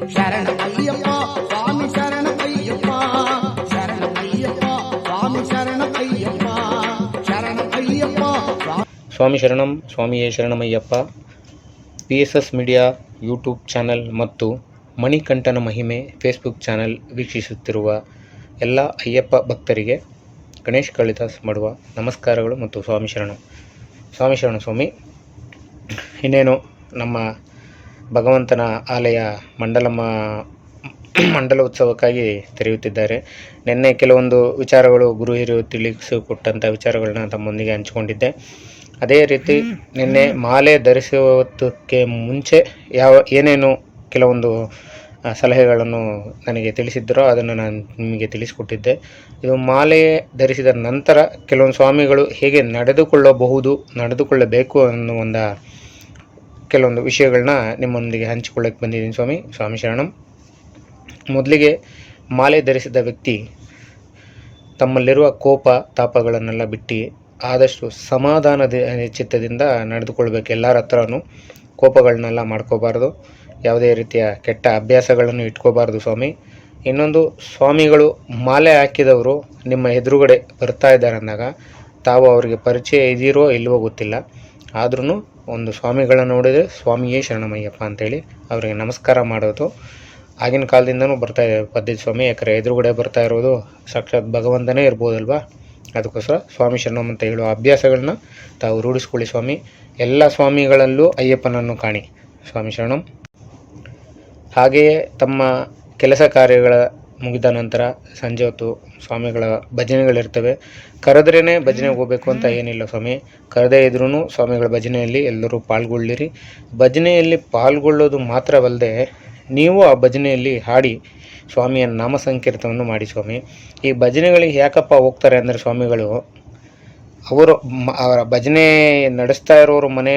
ಸ್ವಾಮಿ ಶರಣಮಯ್ಯಪ್ಪ ಸ್ವಾಮಿ ಸ್ವಾಮಿ ಸ್ವಾಮಿ ಶರಣಂ, ಸ್ವಾಮಿಯೇ ಶರಣಮಯ್ಯಪ್ಪ. P S S media YouTube channel ಮತ್ತು ಮಣಿಕಂಠನ ಮಹಿಮೆ ಫೇಸ್ಬುಕ್ ಚಾನಲ್ ವೀಕ್ಷಿಸುತ್ತಿರುವ ಎಲ್ಲ ಅಯ್ಯಪ್ಪ ಭಕ್ತರಿಗೆ ಗಣೇಶ್ ಕಾಳಿದಾಸ್ ಮಾಡುವ ನಮಸ್ಕಾರಗಳು ಮತ್ತು ಸ್ವಾಮಿ ಶರಣಂ. ಸ್ವಾಮಿ ಶರಣ ಸ್ವಾಮಿ. ಇನ್ನೇನು ನಮ್ಮ ಭಗವಂತನ ಆಲಯ ಮಂಡಲಮ್ಮ ಮಂಡಲ ಉತ್ಸವಕ್ಕಾಗಿ ತೆರೆಯುತ್ತಿದ್ದಾರೆ. ನಿನ್ನೆ ಕೆಲವೊಂದು ವಿಚಾರಗಳು ಗುರು ಹಿರಿಯರು ತಿಳಿಸಿಕೊಟ್ಟಂಥ ವಿಚಾರಗಳನ್ನ ತಮ್ಮೊಂದಿಗೆ ಹಂಚಿಕೊಂಡಿದ್ದೆ. ಅದೇ ರೀತಿ ನಿನ್ನೆ ಮಾಲೆ ಧರಿಸುವುದಕ್ಕೆ ಮುಂಚೆ ಯಾವ, ಏನೇನು ಕೆಲವೊಂದು ಸಲಹೆಗಳನ್ನು ನನಗೆ ತಿಳಿಸಿದ್ದರೋ ಅದನ್ನು ನಾನು ನಿಮಗೆ ತಿಳಿಸಿಕೊಟ್ಟಿದ್ದೆ. ಇದು ಮಾಲೆ ಧರಿಸಿದ ನಂತರ ಕೆಲವೊಂದು ಸ್ವಾಮಿಗಳು ಹೇಗೆ ನಡೆದುಕೊಳ್ಳಬಹುದು, ನಡೆದುಕೊಳ್ಳಬೇಕು ಅನ್ನೋ ಒಂದು ಕೆಲವೊಂದು ವಿಷಯಗಳನ್ನ ನಿಮ್ಮೊಂದಿಗೆ ಹಂಚಿಕೊಳ್ಳಕ್ಕೆ ಬಂದಿದ್ದೀನಿ ಸ್ವಾಮಿ. ಸ್ವಾಮಿ ಶರಣಂ. ಮೊದಲಿಗೆ ಮಾಲೆ ಧರಿಸಿದ ವ್ಯಕ್ತಿ ತಮ್ಮಲ್ಲಿರುವ ಕೋಪ ತಾಪಗಳನ್ನೆಲ್ಲ ಬಿಟ್ಟು ಆದಷ್ಟು ಸಮಾಧಾನದ ಚಿತ್ತದಿಂದ ನಡೆದುಕೊಳ್ಬೇಕು. ಎಲ್ಲರ ಹತ್ರನೂ ಕೋಪಗಳನ್ನೆಲ್ಲ ಮಾಡ್ಕೋಬಾರ್ದು. ಯಾವುದೇ ರೀತಿಯ ಕೆಟ್ಟ ಅಭ್ಯಾಸಗಳನ್ನು ಇಟ್ಕೋಬಾರ್ದು ಸ್ವಾಮಿ. ಇನ್ನೊಂದು, ಸ್ವಾಮಿಗಳು ಮಾಲೆ ಹಾಕಿದವರು ನಿಮ್ಮ ಎದುರುಗಡೆ ಬರ್ತಾ ಇದ್ದಾರೆ ಅಂದಾಗ ತಾವು ಅವರಿಗೆ ಪರಿಚಯ ಇದೀರೋ ಇಲ್ವೋ ಗೊತ್ತಿಲ್ಲ. ಆದ್ರೂ ಒಂದು ಸ್ವಾಮಿಗಳನ್ನ ನೋಡಿದರೆ ಸ್ವಾಮಿಯೇ ಶರಣಮಯ್ಯಪ್ಪ ಅಂತೇಳಿ ಅವರಿಗೆ ನಮಸ್ಕಾರ ಮಾಡೋದು. ಆಗಿನ ಕಾಲದಿಂದನೂ ಬರ್ತಾ ಇದೆ ಪದ್ಧತಿ ಸ್ವಾಮಿ, ಯಾಕಂದರೆ ಎದುರುಗಡೆ ಬರ್ತಾ ಇರೋದು ಸಾಕ್ಷಾತ್ ಭಗವಂತನೇ ಇರ್ಬೋದಲ್ವಾ? ಅದಕ್ಕೋಸ್ಕರ ಸ್ವಾಮಿ ಶರಣಂ ಅಂತ ಹೇಳುವ ಅಭ್ಯಾಸಗಳನ್ನ ತಾವು ರೂಢಿಸ್ಕೊಳ್ಳಿ ಸ್ವಾಮಿ. ಎಲ್ಲ ಸ್ವಾಮಿಗಳಲ್ಲೂ ಅಯ್ಯಪ್ಪನನ್ನು ಕಾಣಿ ಸ್ವಾಮಿ ಶರಣಂ. ಹಾಗೆಯೇ ತಮ್ಮ ಕೆಲಸ ಕಾರ್ಯಗಳ ಮುಗಿದ ನಂತರ ಸಂಜೆ ಹೊತ್ತು ಸ್ವಾಮಿಗಳ ಭಜನೆಗಳಿರ್ತವೆ. ಕರೆದ್ರೇ ಭಜನೆಗೆ ಹೋಗಬೇಕು ಅಂತ ಏನಿಲ್ಲ ಸ್ವಾಮಿ. ಕರೆದೇ ಇದ್ರೂ ಸ್ವಾಮಿಗಳ ಭಜನೆಯಲ್ಲಿ ಎಲ್ಲರೂ ಪಾಲ್ಗೊಳ್ಳಿರಿ. ಭಜನೆಯಲ್ಲಿ ಪಾಲ್ಗೊಳ್ಳೋದು ಮಾತ್ರವಲ್ಲದೆ ನೀವು ಆ ಭಜನೆಯಲ್ಲಿ ಹಾಡಿ ಸ್ವಾಮಿಯ ನಾಮ ಸಂಕೀರ್ತವನ್ನು ಮಾಡಿ ಸ್ವಾಮಿ. ಈ ಭಜನೆಗಳಿಗೆ ಯಾಕಪ್ಪ ಹೋಗ್ತಾರೆ ಅಂದರೆ ಸ್ವಾಮಿಗಳು, ಅವರು ಅವರ ಭಜನೆ ನಡೆಸ್ತಾ ಇರೋರು ಮನೆ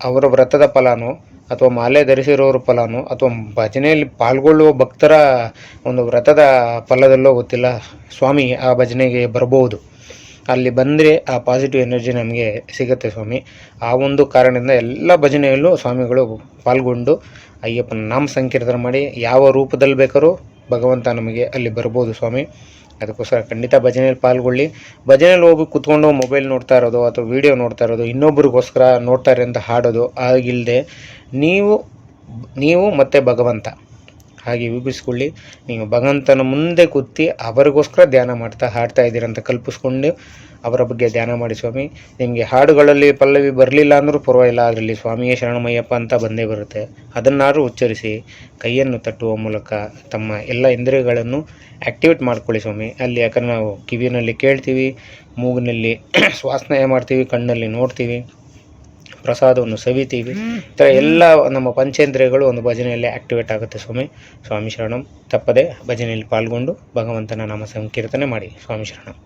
ಅವರ ವ್ರತದ ಫಲಾನು ಅಥವಾ ಮಾಲೆ ಧರಿಸಿರೋರ ಫಲಾನು ಅಥವಾ ಭಜನೆಯಲ್ಲಿ ಪಾಲ್ಗೊಳ್ಳುವ ಭಕ್ತರ ಒಂದು ವ್ರತದ ಫಲದಲ್ಲೋ ಗೊತ್ತಿಲ್ಲ ಸ್ವಾಮಿ ಆ ಭಜನೆಗೆ ಬರಬಹುದು. ಅಲ್ಲಿ ಬಂದರೆ ಆ ಪಾಸಿಟಿವ್ ಎನರ್ಜಿ ನಮಗೆ ಸಿಗುತ್ತೆ ಸ್ವಾಮಿ. ಆ ಒಂದು ಕಾರಣದಿಂದ ಎಲ್ಲ ಭಜನೆಯಲ್ಲೂ ಸ್ವಾಮಿಗಳು ಪಾಲ್ಗೊಂಡು ಅಯ್ಯಪ್ಪನ ನಾಮ ಸಂಕೀರ್ತನ ಮಾಡಿ ಯಾವ ರೂಪದಲ್ಲಿ ಬೇಕಾದ್ರೂ ಭಗವಂತ ನಮಗೆ ಅಲ್ಲಿ ಬರ್ಬೋದು ಸ್ವಾಮಿ. ಅದಕ್ಕೋಸ್ಕರ ಖಂಡಿತ ಭಜನೆಯಲ್ಲಿ ಪಾಲ್ಗೊಳ್ಳಿ. ಭಜನೆಯಲ್ಲಿ ಹೋಗಿ ಕುತ್ಕೊಂಡು ಮೊಬೈಲ್ ನೋಡ್ತಾ ಇರೋದು ಅಥವಾ ವಿಡಿಯೋ ನೋಡ್ತಾ ಇರೋದು, ಇನ್ನೊಬ್ರಿಗೋಸ್ಕರ ನೋಡ್ತಾರೆ ಅಂತ ಹಾಡೋದು ಆಗಿಲ್ಲದೆ ನೀವು ನೀವು ಮತ್ತು ಭಗವಂತ. ಹಾಗೆ ವಿಭಿಸ್ಕೊಳ್ಳಿ ನೀವು ಭಗವಂತನ ಮುಂದೆ ಕೂತಿ ಅವರಿಗೋಸ್ಕರ ಧ್ಯಾನ ಮಾಡ್ತಾ ಹಾಡ್ತಾ ಇದ್ದೀರಂತ ಕಲ್ಪಿಸ್ಕೊಂಡು ಅವರ ಬಗ್ಗೆ ಧ್ಯಾನ ಮಾಡಿ ಸ್ವಾಮಿ. ನಿಮಗೆ ಹಾಡುಗಳಲ್ಲಿ ಪಲ್ಲವಿ ಬರಲಿಲ್ಲ ಅಂದರೂ ಪರವಾಗಿಲ್ಲ ಅದರಲ್ಲಿ ಸ್ವಾಮಿಯೇ ಶರಣಮಯ್ಯಪ್ಪ ಅಂತ ಬಂದೇ ಬರುತ್ತೆ. ಅದನ್ನಾದರೂ ಉಚ್ಚರಿಸಿ ಕೈಯನ್ನು ತಟ್ಟುವ ಮೂಲಕ ತಮ್ಮ ಎಲ್ಲ ಇಂದ್ರಿಯಗಳನ್ನು ಆ್ಯಕ್ಟಿವೇಟ್ ಮಾಡ್ಕೊಳ್ಳಿ ಸ್ವಾಮಿ. ಅಲ್ಲಿ ಯಾಕಂದ್ರೆ ನಾವು ಕಿವಿನಲ್ಲಿ ಕೇಳ್ತೀವಿ, ಮೂಗಿನಲ್ಲಿ ಶ್ವಾಸನಯ ಮಾಡ್ತೀವಿ, ಕಣ್ಣಲ್ಲಿ ನೋಡ್ತೀವಿ. ಪ್ರಸಾದವನ್ನು ಸವಿತೀವಿ. ಈ ಥರ ಎಲ್ಲ ನಮ್ಮ ಪಂಚೇಂದ್ರಿಯಗಳು ಒಂದು ಭಜನೆಯಲ್ಲಿ ಆಕ್ಟಿವೇಟ್ ಆಗುತ್ತೆ ಸ್ವಾಮಿ. ಸ್ವಾಮಿ ಶರಣಂ. ತಪ್ಪದೆ ಭಜನೆಯಲ್ಲಿ ಪಾಲ್ಗೊಂಡು ಭಗವಂತನ ನಾಮ ಸಂಕೀರ್ತನೆ ಮಾಡಿ. ಸ್ವಾಮಿ ಶರಣಂ.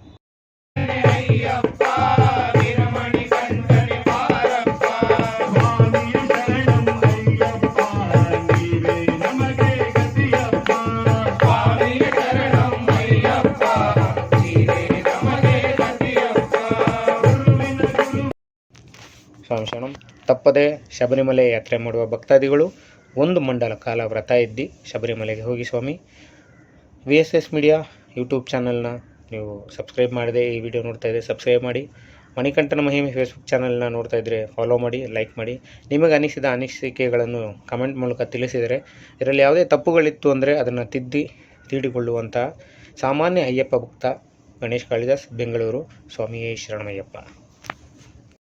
ಸ್ವಾಮಿ ತಪ್ಪದೆ ಶಬರಿಮಲೆ ಯಾತ್ರೆ ಮಾಡುವ ಭಕ್ತಾದಿಗಳು ಒಂದು ಮಂಡಲ ಕಾಲ ವ್ರತ ಇದ್ದು ಶಬರಿಮಲೆಗೆ ಹೋಗಿ ಸ್ವಾಮಿ. V S S media YouTube ಚಾನಲ್ನ ನೀವು ಸಬ್ಸ್ಕ್ರೈಬ್ ಮಾಡಿದೆ ಈ ವಿಡಿಯೋ ನೋಡ್ತಾ ಇದ್ದರೆ ಸಬ್ಸ್ಕ್ರೈಬ್ ಮಾಡಿ. ಮಣಿಕಂಠನ ಮಹಿಮೆ ಫೇಸ್ಬುಕ್ ಚಾನಲ್ನ ನೋಡ್ತಾ ಇದ್ದರೆ ಫಾಲೋ ಮಾಡಿ ಲೈಕ್ ಮಾಡಿ. ನಿಮಗೆ ಅನಿಸಿದ ಅನಿಸಿಕೆಗಳನ್ನು ಕಮೆಂಟ್ ಮೂಲಕ ತಿಳಿಸಿದರೆ ಇದರಲ್ಲಿ ಯಾವುದೇ ತಪ್ಪುಗಳಿತ್ತು ಅಂದರೆ ಅದನ್ನು ತಿದ್ದಿ ತೀಡಿಕೊಳ್ಳುವಂತಹ ಸಾಮಾನ್ಯ ಅಯ್ಯಪ್ಪ ಭಕ್ತ ಗಣೇಶ್ ಕಾಳಿದಾಸ್, ಬೆಂಗಳೂರು. ಸ್ವಾಮಿಯೇ ಶರಣಮಯ್ಯಪ್ಪ